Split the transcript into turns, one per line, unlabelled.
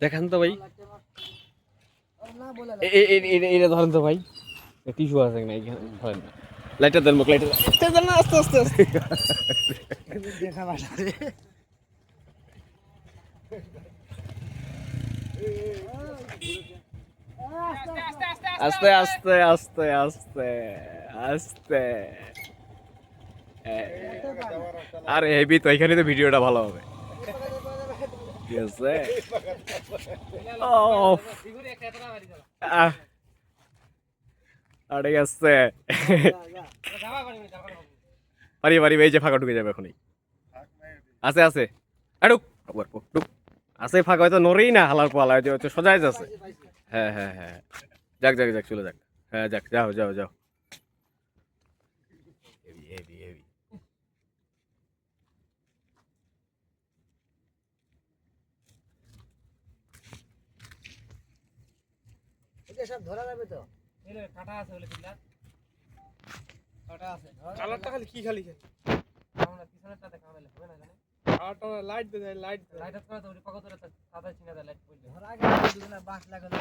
দেখান তো ভাই।
না
এটা ধরেন তো ভাই। টিস্যু আছে কিনা এখানে? ধরেন। লাইটার দেন মুখ লাইটার দেন। না আস্তে আস্তে আস্তে।
দেখা
আস্তে আস্তে আস্তে আস্তে আস্তে। আরে হেবি তো এখানে তো ভিডিওটা ভালো হবে। ঠিক আছে গেছে পারি পারি এই যে ফাঁকা ঢুকে যাবে এখনই। আছে আছে। ঢুক। আছে ফাঁকা হয়তো নড়েই না হালার পালা হয়তো সোজাই যাচ্ছে। হ্যাঁ হ্যাঁ হ্যাঁ। যাক যাক যাক চলে যাক। হ্যাঁ যাক যাও যাও যাও। হেভি হেভি হেভি
এটা সব ধরা যাবে তো।
কাটা আছে বলে
কাটা আছে।
কালারটা খালি কি খালি খালি? আমরা পিছনেরটা দেখা হবে না জানে
আটটা লাইট দে লাইট
লাইট করে তো ওই পাকা ধরে সাদা চিনা দেয় লাইট পড়বে।
ধরা আগে দুজনে বাস লাগানো